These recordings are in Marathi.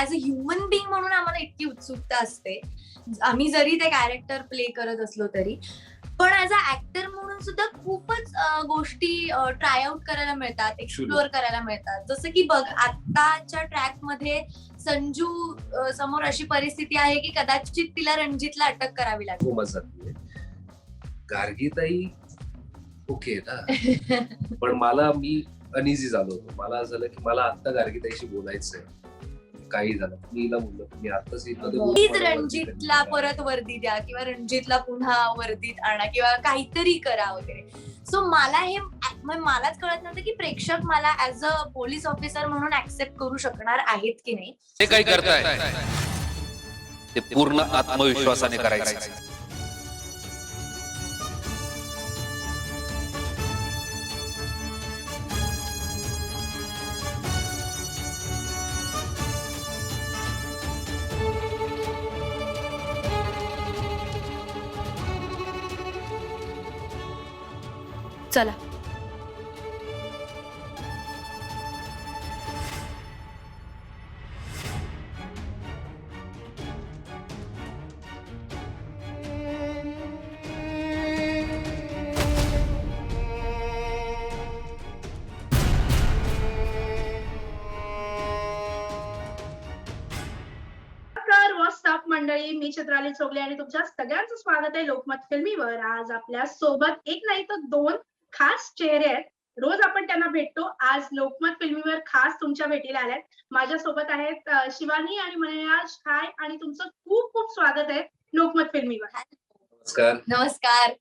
ऍज अ ह्युमन बिंग म्हणून आम्हाला इतकी उत्सुकता असते. आम्ही जरी ते कॅरेक्टर प्ले करत असलो तरी पण ऍज अ ऍक्टर म्हणून सुद्धा खूपच गोष्टी ट्राय आउट करायला मिळतात एक्सप्लोअर करायला मिळतात. जसं की बघ आताच्या ट्रॅकमध्ये संजू समोर अशी परिस्थिती आहे की कदाचित तिला रणजितला अटक करावी लागेल. मजा झाली गार्गीताई ओके ना. पण मला मी अनइझी झालो होतो. मला असं झालं की मला आता गार्गीताईशी बोलायचंय. काही झालं. मी हिला बोललो मी आताच प्लीज रणजितला परत वर्दी द्या किंवा रणजितला पुन्हा वर्दीत आणा किंवा काहीतरी करा वगैरे. सो मला हे म- मलाच कळत नव्हतं की प्रेक्षक मला ऍज अ पोलीस ऑफिसर म्हणून ऍक्सेप्ट करू शकणार आहेत की नाही. ते काही करताय? ते पूर्ण आत्मविश्वासाने करायचं. चला. मंडळी मी चित्राली चोगले आणि तुमच्या सगळ्यांचं स्वागत आहे लोकमत फिल्मीवर. आज आपल्यासोबत एक नाही तर दोन खास चेहरे आहेत. रोज आपण त्यांना भेटतो. आज लोकमत फिल्मीवर खास तुमच्या भेटीला आल्यात. माझ्या सोबत आहेत शिवानी आणि मनयाज हाय आणि तुमचं खूप खूप स्वागत आहे लोकमत फिल्मीवर. नमस्कार. नमस्कार.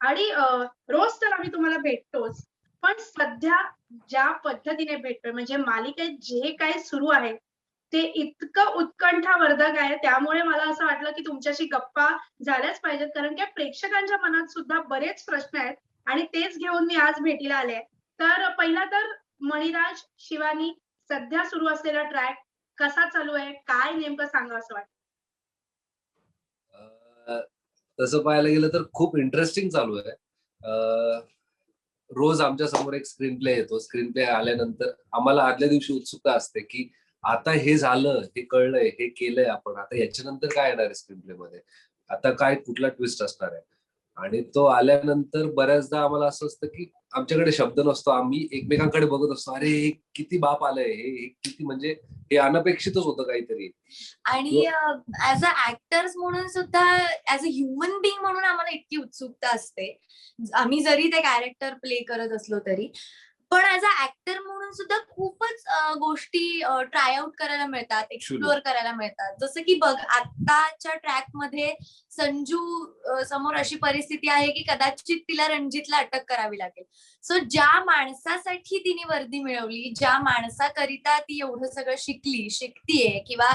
आणि रोज तर आम्ही तुम्हाला भेटतोच. पण सध्या ज्या पद्धतीने भेटतोय म्हणजे मालिकेत जे काही सुरू आहे ते इतकं उत्कंठावर्धक आहे. त्यामुळे मला असं वाटलं की तुमच्याशी गप्पा झाल्याच पाहिजेत. कारण की प्रेक्षकांच्या मनात सुद्धा बरेच प्रश्न आहेत आणि तेच घेऊन मी आज भेटीला आले तर पहिला तर मणिराज शिवानी सध्या सुरू असलेला ट्रॅक कसा चालू आहे? काय नेमकं सांगा असं वाटत? तसं पाहायला गेलं तर खूप इंटरेस्टिंग चालू आहे. रोज आमच्यासमोर एक स्क्रीन प्ले येतो. स्क्रीन प्ले आल्यानंतर आम्हाला आदल्या दिवशी उत्सुकता असते की आता हे झालं हे कळलंय हे केलंय आपण आता याच्यानंतर काय येणार आहे स्क्रीन प्ले मध्ये? आता काय कुठला ट्विस्ट असणार आहे? आणि तो आल्यानंतर बऱ्याचदा आम्हाला असं असतं की आमच्याकडे शब्द नसतो आम्ही एकमेकांकडे बघत असतो अरे हे किती बाप आलंय हे किती म्हणजे हे अनपेक्षितच होतं काहीतरी. आणि ऍज अ ऍक्टर्स म्हणून सुद्धा ऍज अ ह्युमन बिंग म्हणून आम्हाला इतकी उत्सुकता असते. आम्ही जरी ते कॅरेक्टर प्ले करत असलो तरी पण ऍज अ ऍक्टर म्हणून सुद्धा खूपच गोष्टी ट्राय आउट करायला मिळतात एक्सप्लोअर करायला मिळतात. जसं की बघ आताच्या ट्रॅकमध्ये संजू समोर अशी परिस्थिती आहे की कदाचित तिला रणजितला अटक करावी लागेल. सो ज्या माणसासाठी तिने वर्दी मिळवली ज्या माणसाकरिता ती एवढं सगळं शिकली शिकतीये किंवा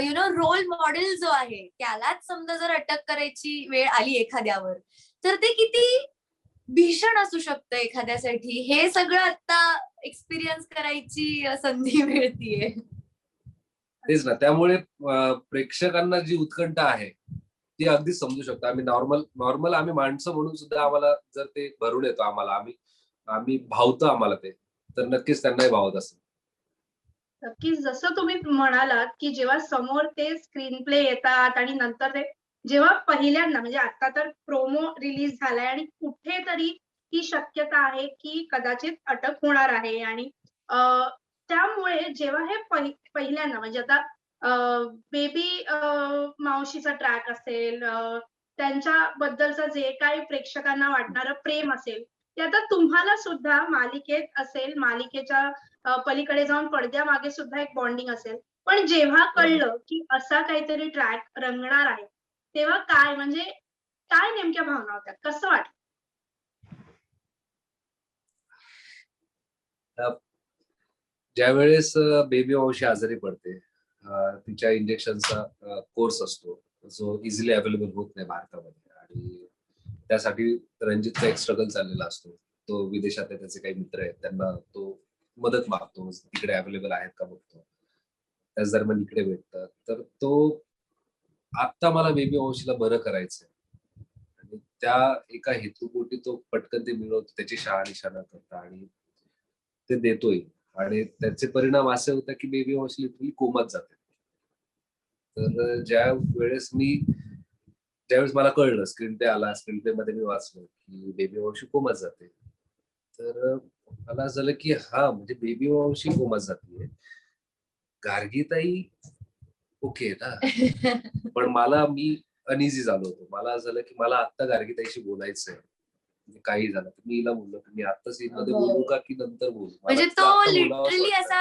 यु नो रोल मॉडेल जो आहे त्यालाच समजा जर अटक करायची वेळ आली एखाद्यावर तर ते किती भीषण असू शकतं एखाद्यासाठी. हे सगळं आता एक्सपिरियन्स करायची संधी मिळतीये. तेच ना. त्यामुळे प्रेक्षकांना जी उत्कंठा आहे ती अगदी समजू शकतो. आम्ही नॉर्मल नॉर्मल आम्ही माणसं म्हणून सुद्धा आम्हाला जर ते भरून येतो आम्हाला आम्ही आम्ही भावतं आम्हाला ते तर नक्कीच त्यांनाही भावत असेल. की जसं तुम्ही म्हणालात की जेव्हा समोर ते स्क्रीन प्ले येतात आणि नंतर ते जेव्हा पहिल्यांदा म्हणजे आता तर प्रोमो रिलीज झालाय आणि कुठेतरी ही शक्यता आहे की कदाचित अटक होणार आहे. आणि अं, त्यामुळे जेव्हा हे पहि- पहिल्यांदा म्हणजे आता बेबी मावशीचा ट्रॅक असेल अं, त्यांच्याबद्दलचं जे काही प्रेक्षकांना वाटणारं प्रेम असेल ते आता तुम्हाला सुद्धा मालिकेत असेल मालिकेच्या पलीकडे जाऊन पडद्यामागे सुद्धा एक बॉन्डिंग असेल. पण जेव्हा कळलं की असा काहीतरी ट्रॅक रंगणार आहे तेव्हा काय म्हणजे काय नेमक्या भावना होत्या? कसं वाटलं? ज्यावेळेस बेबी वंशी आजारी पडते तिच्या इंजेक्शनचा कोर्स असतो जो इझिली अवेलेबल होत नाही भारतामध्ये. आणि त्यासाठी रणजितचा एक स्ट्रगल चाललेला असतो. तो विदेशात आहे त्याचे काही मित्र आहेत त्यांना तो मदत मागतो तिकडे अवेलेबल आहेत का बघतो. त्याच दरम्यान इकडे भेटतात. तर तो आता मला बेबी वंशीला बरं करायचंय. आणि त्या एका हेतूपोटी तो पटकन ते मिळवतो त्याची शहानिशाणा करता आणि ते देतोय. आणि त्याचे परिणाम असे होता की बेबी वंशी लिटरली कोमात जाते. तर ज्या वेळेस मी ज्यावेळेस मला कळलं स्क्रीन प्ले आला स्क्रीन प्ले मध्ये मी वाचलं की बेबी वॉशी कोमात जाते. तर मला असं झालं की हा म्हणजे बेबी वॉशी कोमात जाते गार्गीताई ओके ना. पण मला मी अनइझी झालो होतो. मला असं झालं की मला आत्ता गार्गीताईशी बोलायचंय. म्हणजे काही झालं मी हिला बोललो की मी आत्ता सीन मध्ये हो. बोलू का की नंतर बोलू? म्हणजे तो लिटरली. असा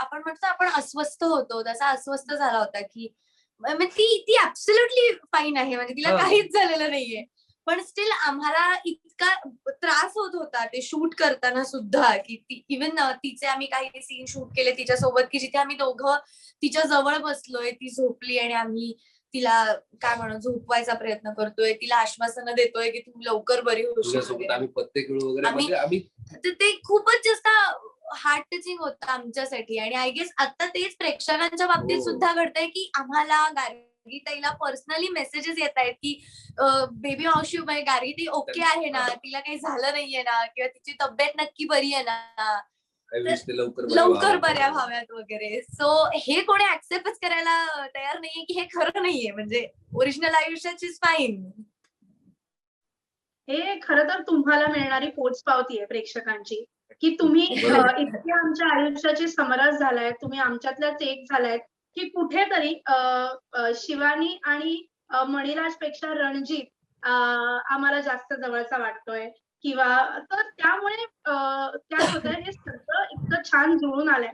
आपण म्हणतो आपण अस्वस्थ होतो. तसा अस्वस्थ झाला होता की म्हणजे ती ती ऍब्सोल्युटली फाईन आहे. म्हणजे तिला. काहीच झालेलं नाहीये. पण स्टील आम्हाला इतका त्रास होत होता ते शूट करताना सुद्धा की इवन तिचे आम्ही काही सीन शूट केले तिच्यासोबत की जिथे आम्ही दोघं तिच्या जवळ बसलोय ती झोपली आणि आम्ही तिला काय म्हणू झोपवायचा प्रयत्न करतोय तिला आश्वासनं देतोय की तू लवकर बरी होशील. ते खूपच जास्त हार्ट टचिंग होतं आमच्यासाठी. आणि आय गेस आता तेच प्रेक्षकांच्या बाबतीत हो. सुद्धा घडतंय की आम्हाला गार्गीताईला पर्सनली मेसेजेस येत आहेत की बेबी मावशी गार्गी ओके आहे ना? तिला काही झालं नाहीये ना? किंवा तिची तब्येत नक्की बरी आहे ना? ते लवकर. बऱ्या व्हाव्यात वगैरे. सो हे कोणी ऍक्सेप्टच करायला तयार नाहीये की हे खरं नाहीये. म्हणजे ओरिजिनल आयुष्याची फाईन हे खरं तर तुम्हाला मिळणारी पोचपावती आहे प्रेक्षकांची. की तुम्ही इतके आमच्या आयुष्याचे समरस झालाय तुम्ही आमच्यातल्याच एक झालायत. की कुठेतरी अ, शिवानी आणि मणिराजपेक्षा रणजित आम्हाला जास्त जवळचा वाटतोय. किंवा तर त्यामुळे त्या काय हे सगळं इतकं छान जुळून आलंय.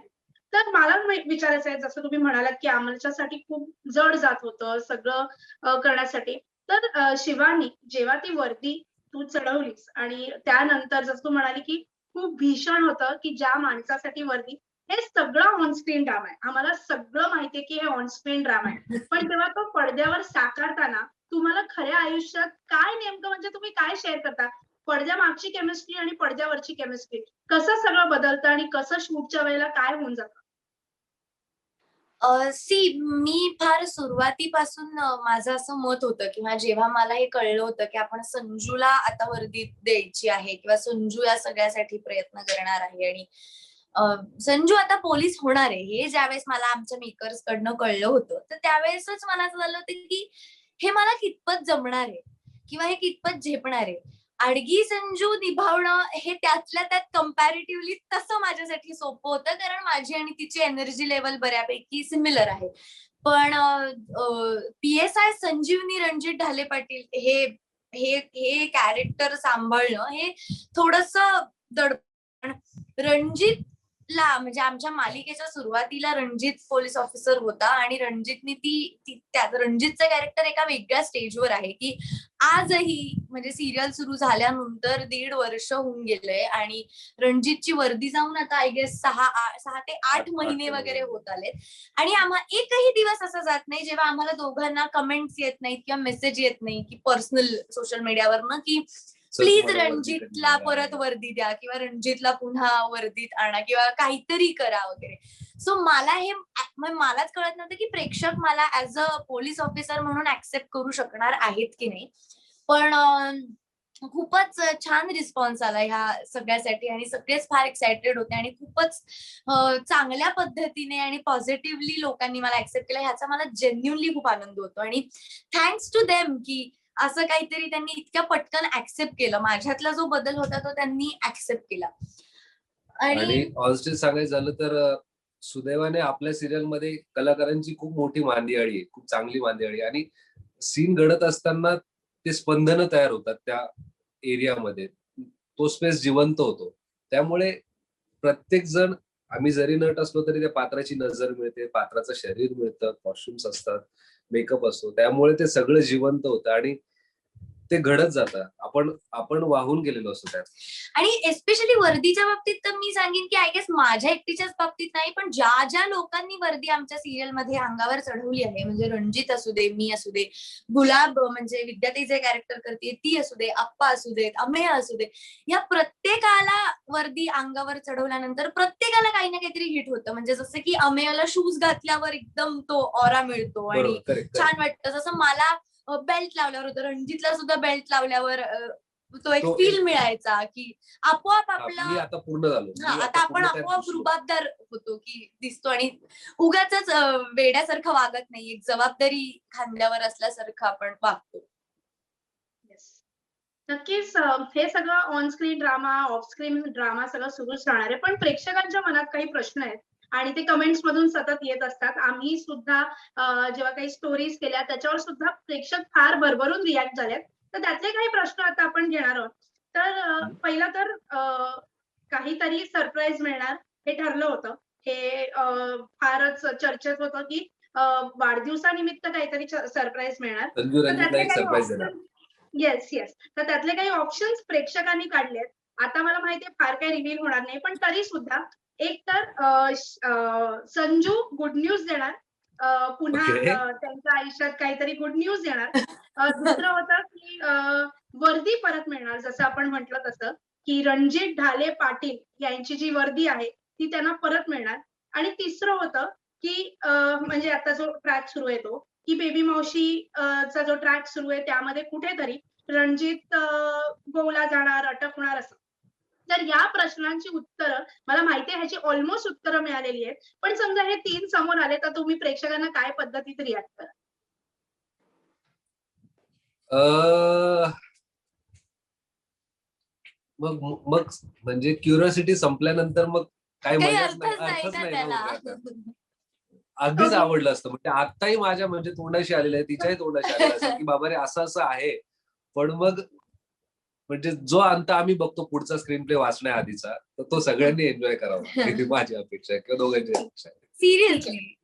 तर मला विचारायचं आहे जसं तुम्ही म्हणालात की आमच्यासाठी खूप जड जात होतं सगळं करण्यासाठी. तर शिवानी जेव्हा ती वर्दी तू चढवलीस आणि त्यानंतर जसं तू म्हणाली की खूप भीषण होतं की ज्या माणसासाठी वर्दी हे सगळं ऑनस्क्रीन ड्रामा आहे. आम्हाला सगळं माहितीये की हे ऑनस्क्रीन ड्रामा आहे. पण तेव्हा तो पडद्यावर साकारताना तुम्हाला खऱ्या आयुष्यात काय नेमकं म्हणजे तुम्ही काय शेअर करता? पडद्या मागची केमिस्ट्री आणि पडद्यावरची केमिस्ट्री कसं सगळं बदलतं आणि कसं शूटच्या वेळेला काय होऊन जातं? सी मी फार सुरुवातीपासून माझं असं मत होतं किंवा जेव्हा मला हे कळलं होतं की आपण संजूला आता वर्दी द्यायची आहे किंवा संजू या सगळ्यासाठी प्रयत्न करणार आहे आणि संजू आता पोलीस होणार आहे. हे ज्यावेळेस मला आमच्या मेकर्स कडनं कळलं होतं तर त्यावेळेसच मला असं झालं होतं की हे मला कितपत जमणार आहे किंवा हे कितपत झेपणार आहे? आडगी संजू निभावणं हे त्यातल्या त्यात कम्पॅरेटिव्हली तसं माझ्यासाठी सोपं होतं कारण माझी आणि तिची एनर्जी लेवल बऱ्यापैकी सिमिलर आहे. पण P S I Sanjivani Ranjit Dhale Patil हे हे हे कॅरेक्टर सांभाळणं हे थोडस दडपण. रणजितला म्हणजे आमच्या मालिकेच्या सुरुवातीला रणजित पोलीस ऑफिसर होता आणि रणजितनी ती ती- त्या रणजितचं कॅरेक्टर एका वेगळ्या स्टेजवर आहे की आजही म्हणजे सिरियल सुरू झाल्यानंतर दीड वर्ष होऊन गेलंय आणि रणजितची वर्दी जाऊन आता आय गेस सहा सहा ते आठ महिने वगैरे. होत आलेत आणि आम्हा एकही दिवस असा जात नाही जेव्हा आम्हाला दोघांना कमेंट्स येत नाहीत किंवा मेसेज येत नाही की पर्सनल सोशल मीडियावरनं की प्लीज रणजितला परत? वर्दी द्या किंवा रणजितला पुन्हा वर्दीत आणा किंवा काहीतरी करा वगैरे. सो मला हे मलाच कळत नव्हतं की प्रेक्षक मला ऍज अ पोलीस ऑफिसर म्हणून ऍक्सेप्ट करू शकणार आहेत की नाही. पण खूपच छान रिस्पॉन्स आला ह्या सगळ्यासाठी आणि सगळेच फार एक्सायटेड होते आणि खूपच चांगल्या पद्धतीने आणि पॉझिटिव्हली लोकांनी मला ऍक्सेप्ट केलं. ह्याचा मला जेन्युनली खूप आनंद होतो. आणि थँक्स टू देम की असं काहीतरी त्यांनी इतक्या पटकन ऍक्सेप्ट केलं. माझ्यातला जो बदल होता तो त्यांनी ऍक्सेप्ट केला. आणि आणि सांगायचं झालं तर सुदैवाने आपल्या सिरियलमध्ये कलाकारांची खूप मोठी मांदियाळी आहे खूप चांगली मांदियाळी आणि सीन घडत असताना ते स्पंदन तयार होतात त्या एरियामध्ये तो स्पेस जिवंत होतो. त्यामुळे प्रत्येक जण आम्ही जरी नट असलो तरी त्या पात्राची नजर मिळते पात्राचं शरीर मिळतं कॉस्ट्युम्स असतात मेकअप असतो. त्यामुळे ते सगळं जिवंत होतं. आणि ते घडत जातं. आपण आपण वाहून गेलेलो असतो त्यात. आणि एस्पेशली वर्दीच्या बाबतीत तर मी सांगेन की आय गेस माझ्या एकटीच्याच बाबतीत नाही पण ज्या ज्या लोकांनी वर्दी आमच्या सिरियलमध्ये अंगावर चढवली आहे म्हणजे रणजित असू दे मी असू दे गुलाब म्हणजे विद्यार्थी जे कॅरेक्टर करते ती असू दे आप्पा असू देत अमेय असू दे या प्रत्येकाला वर्दी अंगावर चढवल्यानंतर प्रत्येकाला काही ना काहीतरी हिट होतं. म्हणजे जसं की अमेयला शूज घातल्यावर एकदम तो ऑरा मिळतो आणि छान वाटतं. जसं मला बेल्ट लावल्यावर होतं. रणजितला सुद्धा बेल्ट लावल्यावर तो एक फील मिळायचा की आपोआप आपला आता पूर्ण झालो. हा मी आता आपण आपोआप रुबाबदार होतो की दिसतो आणि उगाच वेड्यासारखं वागत नाही. एक जबाबदारी खांद्यावर असल्यासारखं आपण वागतो. नक्कीच हे सगळं on screen drama off screen drama सगळं सुरूच राहणार आहे. पण प्रेक्षकांच्या मनात काही प्रश्न आहेत? आणि ते कमेंट्स मधून सतत येत असतात. आम्ही सुद्धा जेव्हा काही स्टोरीज केल्या त्याच्यावर सुद्धा प्रेक्षक फार भरभरून रिॲक्ट झालेत. तर त्यातले काही प्रश्न आता आपण घेणार आहोत. तर पहिला तर काहीतरी सरप्राईज मिळणार हे ठरलं होतं. हे फारच चर्चेत होतं की वाढदिवसानिमित्त काहीतरी सरप्राईज मिळणार. येस येस तर त्यातले काही ऑप्शन्स प्रेक्षकांनी काढलेत. आता मला माहितीये फार काही रिव्हील होणार नाही. पण तरी सुद्धा एक तर संजू गुड न्यूज देणार. पुन्हा त्यांच्या आयुष्यात काहीतरी गुड न्यूज देणार. दुसरं होतं की वर्दी परत मिळणार जसं आपण म्हटलं तसं की रणजित ढाले पाटील यांची जी वर्दी आहे ती त्यांना परत मिळणार. आणि तिसरं होतं की म्हणजे आता जो ट्रॅक सुरू आहे तो की बेबी मावशी अं, चा जो ट्रॅक सुरू आहे त्यामध्ये कुठेतरी रणजित गोवला जाणार अटक होणार असं. तर या प्रश्नांची उत्तरं मला माहिती आहे ह्याची ऑलमोस्ट उत्तरं मिळालेली आहेत. पण समजा हे तीन समोर आले तर तुम्ही प्रेक्षकांना काय पद्धतीत रिॲक्ट करा? अं, मग मग म्हणजे क्युरिओसिटी संपल्यानंतर मग काय अर्थच नाही. अगदीच Okay. आवडलं असतं. म्हणजे आताही माझ्या म्हणजे तोंडाशी आलेलं आहे तिच्याही तोंडाशी आलेलं असतं की बाबा रे असं असं आहे. पण मग म्हणजे जो अंत आम्ही बघतो पुढचा स्क्रीन प्ले वाचण्याआधीचा तर तो सगळ्यांनी एन्जॉय करावा. ही माझी अपेक्षा आहे किंवा दोघांची अपेक्षा आहे. सिरियसली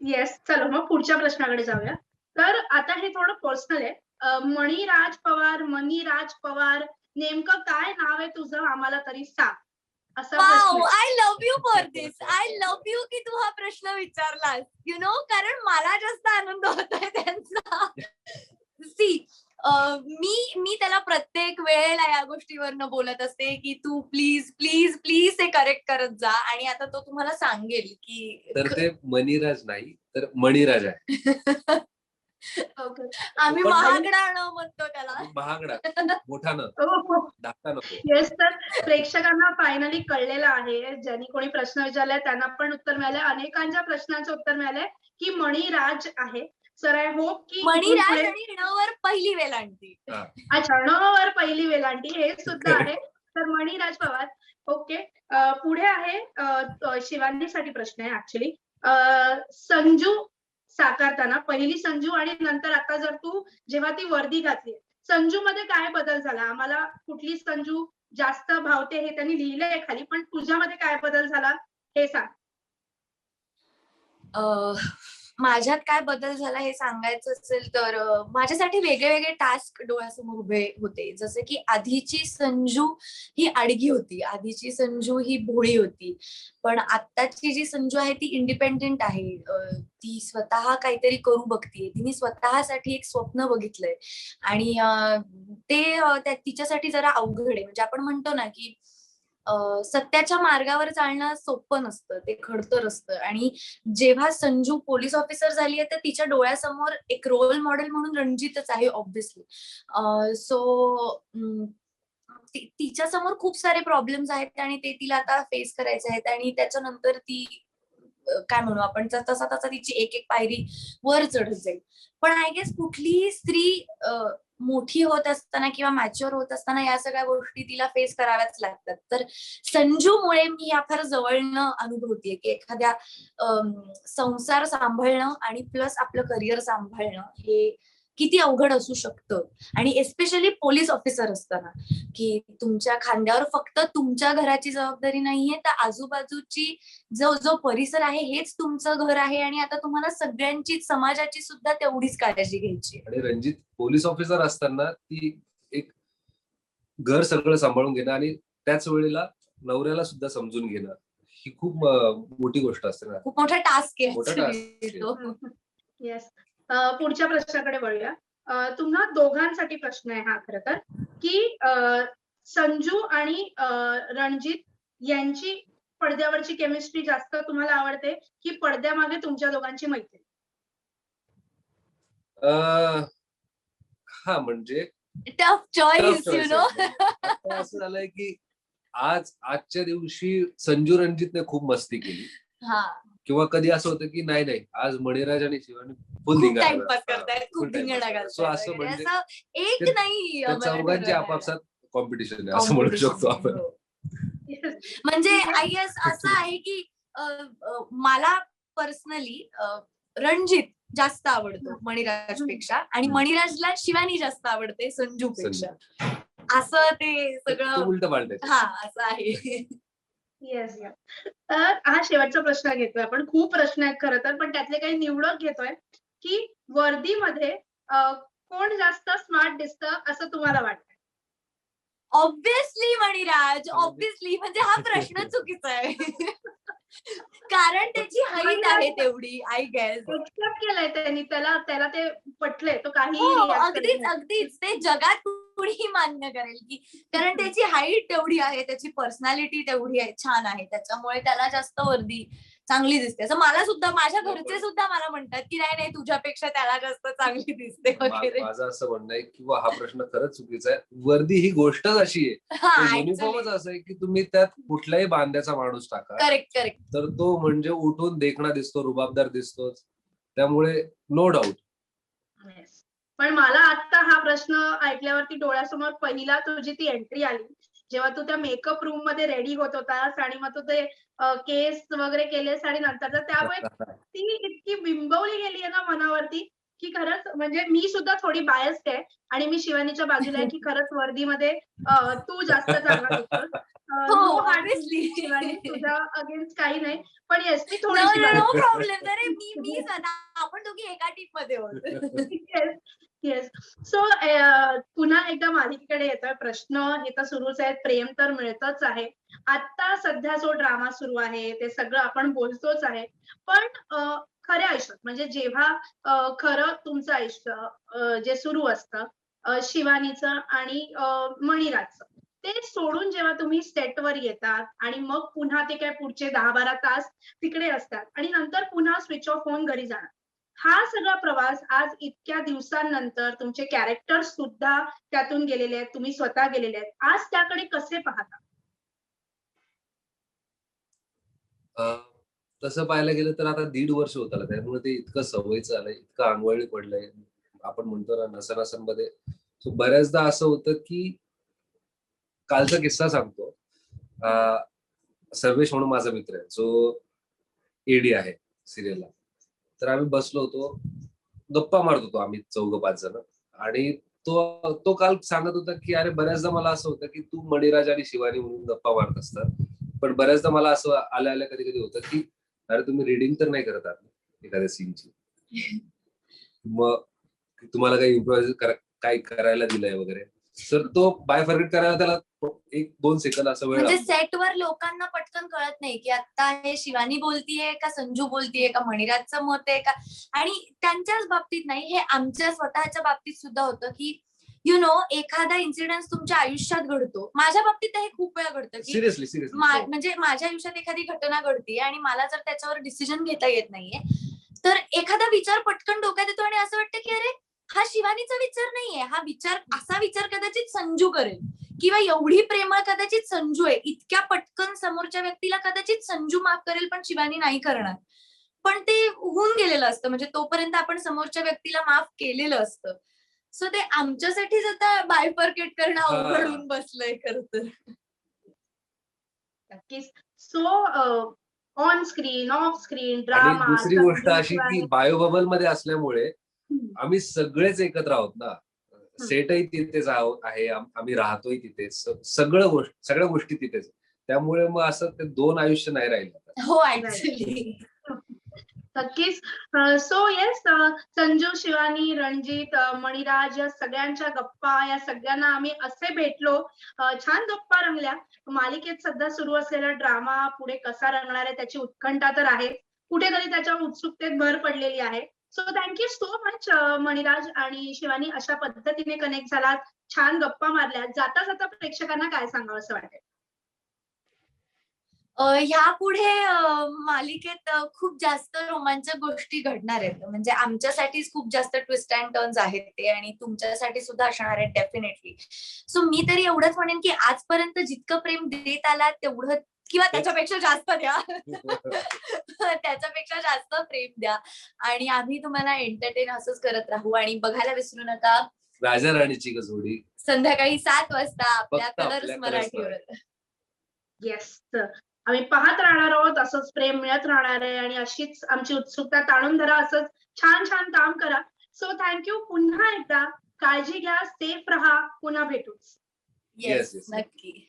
येस चलो मग पुढच्या प्रश्नाकडे जाऊया. तर आता हे थोडं पर्सनल आहे. अं, मणिराज पवार मणिराज पवार नेमकं काय नाव आहे तुझं? आम्हाला तरी सांग. असा प्रश्न वाव आहे. I love you for this I love you की तू हा प्रश्न विचारलास. यु नो कारण मला जास्त आनंद होतोय त्यांचा. सी मी मी त्याला प्रत्येक वेळेला या गोष्टीवरनं बोलत असते की तू प्लीज प्लीज प्लीज ते करेक्ट करत जा. आणि आता तो तुम्हाला सांगेल की तर ते मणिराज नाही तर मणिराज आहे. आम्ही महागडाणं म्हणतो त्याला. महागडा. मोठा न. येस तर प्रेक्षकांना फायनली कळलेलं आहे ज्यांनी कोणी प्रश्न विचारलाय त्यांना पण उत्तर मिळालंय. अनेकांच्या प्रश्नांचं उत्तर मिळालंय की मणिराज आहे. सर आय होप की मणिराज आणि णवर पहिली वेलांटी अच्छा णवर पहिली वेलांटी हे सुद्धा आहे. तर मणिराज पवार ओके पुढे आहे शिवानीसाठी प्रश्न आहे ऍक्च्युली संजू साकारताना पहिली संजू आणि नंतर आता जर तू जेव्हा ती वर्दी घातली संजू मध्ये काय बदल झाला? आम्हाला कुठली संजू जास्त भावते हे त्यांनी लिहिलंय खाली पण तुझ्यामध्ये काय बदल झाला? हे सांग. माझ्यात काय बदल झाला हे सांगायचं असेल तर माझ्यासाठी वेगळे वेगळे टास्क डोळ्यासमोर उभे होते. जसं की आधीची संजू ही आडगी होती. आधीची संजू ही भोळी होती. पण आत्ताची जी संजू आहे ती इंडिपेंडेंट आहे. ती स्वतः काहीतरी करू बघतीये. तिने स्वतःसाठी एक स्वप्न बघितलंय. आणि ते तिच्यासाठी जरा अवघड आहे. म्हणजे आपण म्हणतो ना की सत्याच्या मार्गावर चालणं सोपं नसतं ते खडतर असतं आणि जेव्हा संजू पोलीस ऑफिसर झाली आहे तर तिच्या डोळ्यासमोर एक रोल मॉडेल म्हणून रणजितच आहे ऑब्व्हियसली सो तिच्या समोर खूप सारे प्रॉब्लेम्स आहेत आणि ते तिला आता फेस करायचे आहेत आणि त्याच्यानंतर ती काय म्हणू आपण तसा तसा तिची एक एक पायरी वर चढत जाईल. पण आय गेस कुठलीही स्त्री मोठी होत असताना किंवा मॅच्युअर होत असताना या सगळ्या गोष्टी तिला फेस कराव्याच लागतात. तर संजूमुळे मी या फार जवळनं अनुभवतीये की एखाद्या संसार सांभाळणं आणि प्लस आपलं करिअर सांभाळणं हे किती अवघड असू शकतं. आणि एस्पेशली पोलीस ऑफिसर असताना की तुमच्या खांद्यावर फक्त तुमच्या घराची जबाबदारी नाहीये तर आजूबाजूची जो जो परिसर आहे हेच तुमचं घर आहे आणि आता तुम्हाला सगळ्यांची समाजाची सुद्धा तेवढीच काळजी घ्यायची आहे. आणि रणजित पोलीस ऑफिसर असताना ती एक घर सगळं सांभाळून घेणं आणि त्याच वेळेला नवऱ्याला सुद्धा समजून घेणं ही खूप मोठी गोष्ट असते ना. खूप मोठा टास्क आहे पुढच्या प्रश्नाकडे वळूया. तुम्हा दोघांसाठी प्रश्न आहे हा खरं तर की संजू आणि रणजित यांची पडद्यावरची केमिस्ट्री जास्त तुम्हाला आवडते की पडद्यामागे तुमच्या दोघांची मैत्री अं, हा म्हणजे tough choice Tough you choice no असं झालंय की आज आजच्या दिवशी संजू रणजितने खूप मस्ती केली. हा. किंवा कधी असं होतं की नाही नाही आज मणिराज आणि शिवानी फुल धिंगाणा करतायत असं. म्हणजे चौघांची. आपापसात कॉम्पिटिशन आहे असं म्हणू शकतो आपण Competition, हो. म्हणजे आय गेस असं आहे की मला पर्सनली रणजित जास्त आवडतो मणिराजपेक्षा आणि. मणिराजला शिवानी जास्त आवडते संजू पेक्षा असं ते सगळं हा असं आहे येस तर हा शेवटचा प्रश्न घेतोय आपण. खूप प्रश्न आहेत खरं तर पण त्यातले काही निवडक घेतोय की वर्दीमध्ये कोण जास्त स्मार्ट दिसतं असं तुम्हाला वाटतं ऑब्विसली मणिराज. ऑब्विसली म्हणजे हा प्रश्न चुकीचा आहे. कारण त्याची हाईट आहे तेवढी आय गेस एक्सेप्ट केलंय त्यांनी. त्याला त्याला ते पटलंय. तो काही हो अगदीच अगदीच. ते जगात कुणीही मान्य करेल की कारण त्याची हाईट तेवढी आहे त्याची पर्सनॅलिटी तेवढी आहे छान आहे त्याच्यामुळे त्याला जास्त वर्दी चांगली दिसते. असं मला सुद्धा माझ्या घरचे सुद्धा मला म्हणतात की नाही नाही तुझ्यापेक्षा त्याला जास्त चांगली दिसते वगैरे. माझं असं म्हणणं आहे किंवा हा प्रश्न खरंच चुकीचा आहे. वर्दी ही गोष्टच अशी आहे? युनिफॉर्मच असं आहे की तुम्ही त्यात कुठल्याही बांध्याचा माणूस टाका. करेक्ट करेक्ट तर तो म्हणजे उठून देखणा दिसतो रुबाबदार दिसतोच. त्यामुळे नो डाऊट. पण मला आता हा प्रश्न ऐकल्यावरती डोळ्यासमोर पहिला तुझी ती एंट्री आली. जेव्हा तू त्या मेकअप रूममध्ये रेडी होत होतास आणि मग तू ते केस वगैरे केलेस आणि नंतर तर त्यामुळे ती इतकी बिंबवली गेली आहे ना मनावरती की खरंच म्हणजे मी सुद्धा थोडी बायस्ड आहे आणि मी शिवानीच्या बाजूला आहे की खरंच वर्दीमध्ये तू जास्त चांगला दिसतोस. अं, हो तुझ्या अगेन्स्ट काही नाही. पण येस मी नो थोडीशी नो biased प्रॉब्लेम अरे मी मी स्वतः आपण दोघी एका टीममध्ये होतो. येस सो eh, पुन्हा एकदा मालिकेकडे येतोय प्रश्न. हे तर सुरूच आहेत. प्रेम तर मिळतच आहे. आता सध्या जो ड्रामा सुरू आहे ते सगळं आपण बोलतोच आहे. पण खऱ्या आयुष्यात म्हणजे जेव्हा खरं तुमचं आयुष्य जे सुरू असतं शिवानीचं आणि मणिराजचं ते सोडून जेव्हा तुम्ही सेटवर येतात आणि मग पुन्हा ते काय पुढचे दहा बारा तास तिकडे असतात आणि नंतर पुन्हा स्विच ऑफ होऊन घरी जाणार. हा सगळा प्रवास आज इतक्या दिवसांनंतर तुमचे कॅरेक्टर सुद्धा त्यातून गेलेले आहेत तुम्ही स्वतः गेलेले आहेत. आज त्याकडे कसे पाहता? तसं पाहायला गेलं तर आता दीड वर्ष होत आलं. त्यामुळे ते इतकं सवयीचं आलंय इतकं आंघोळी पडलंय. आपण म्हणतो ना नसनासनमध्ये. बऱ्याचदा असं होतं की कालचा किस्सा सांगतो. सर्वेश म्हणून माझा मित्र आहे जो एडी आहे सिरियलला तर आम्ही बसलो होतो. गप्पा मारत होतो आम्ही चौघ पाच जण. आणि तो तो काल सांगत होता की अरे बऱ्याचदा मला असं होतं की तू मणिराज आणि शिवानी म्हणून गप्पा मारत असतात. पण बऱ्याचदा मला असं आल्या आल्या कधी कधी होतं की अरे तुम्ही रिडिंग तर नाही करत आहात एखाद्या सीनची मग तुम्हाला काही इम्प्रोव्हाइज काय करायला दिलंय वगैरे? तर तो बाय फॉरगेट करायला त्याला एक दोन सेकंद असं वेळ म्हणजे. सेटवर लोकांना पटकन कळत नाही की आता हे शिवानी बोलतीये का संजू बोलतीये का मणिराजचं मत आहे का? आणि त्यांच्याच बाबतीत नाही हे आमच्या स्वतःच्या बाबतीत सुद्धा होतं की यु नो एखादा इन्सिडेंट तुमच्या आयुष्यात घडतो. माझ्या बाबतीत हे खूप वेळा घडतं की सिरियसली सिरियसली म्हणजे माझ्या आयुष्यात एखादी घटना घडते आणि मला जर त्याच्यावर डिसिजन घेता येत नाहीये तर एखादा विचार पटकन डोक्यात येतो आणि असं वाटतं की अरे हा शिवानीचा विचार नाहीये. हा विचार असा विचार कदाचित संजू करेल. किंवा एवढी प्रेमळ कदाचित संजू आहे. इतक्या पटकन समोरच्या व्यक्तीला कदाचित संजू माफ करेल पण शिवानी नाही करणार. पण ते होऊन गेलेलं असतं. म्हणजे तोपर्यंत आपण समोरच्या व्यक्तीला माफ केलेलं असतं. सो ते आमच्यासाठीच आता बायफर्केट करणं. अवघड होऊन बसलंय खरं तर. नक्कीच. So on screen off screen drama दुसरी गोष्ट अशी की बायो बबलमध्ये असल्यामुळे आम्ही सगळेच एकत्र आहोत ना. सेटही तिथेच आहोत आहे. आम- आम्ही राहतोय तिथेच. स- सगळं गोष्ट सगळ्या गोष्टी तिथेच. त्यामुळे मग असं ते दोन आयुष्य नाही राहिलं. हो ऍक्च्युली नक्कीच. सो येस संजू शिवानी रणजित मणिराज या सगळ्यांच्या गप्पा या सगळ्यांना आम्ही असे भेटलो. छान गप्पा रंगल्या. मालिकेत सध्या सुरू असलेला ड्रामा पुढे कसा रंगणार आहे त्याची उत्कंठा तर आहे. कुठेतरी त्याच्या उत्सुकतेत भर पडलेली आहे. So thank you so much Maniraj आणि शिवानी अशा पद्धतीने कनेक्ट झालात. छान गप्पा मारल्या जाता जाता प्रेक्षकांना काय सांगावं असं वाटेल? ह्यापुढे मालिकेत खूप जास्त रोमांचक गोष्टी घडणार आहेत. म्हणजे आमच्यासाठीच खूप जास्त ट्विस्ट अँड टर्न्स आहेत ते आणि तुमच्यासाठी सुद्धा असणार आहेत डेफिनेटली सो मी तरी एवढंच म्हणेन की आजपर्यंत जितकं प्रेम देत आला तेवढं किंवा त्याच्यापेक्षा जास्त द्या. त्याच्यापेक्षा जास्त प्रेम द्या. आणि आम्ही तुम्हाला एंटरटेन असंच करत राहू. आणि बघायला विसरू नका. राजा राणीची कसोडी संध्याकाळी सात वाजता आपल्या कलर्स मराठीवर येस आम्ही पाहत राहणार आहोत असंच प्रेम मिळत राहणार आहे आणि अशीच आमची उत्सुकता ताणून धरा असंच छान छान काम करा. सो थँक्यू पुन्हा एकदा काळजी घ्या सेफ राहा. पुन्हा भेटूच. येस. नक्की.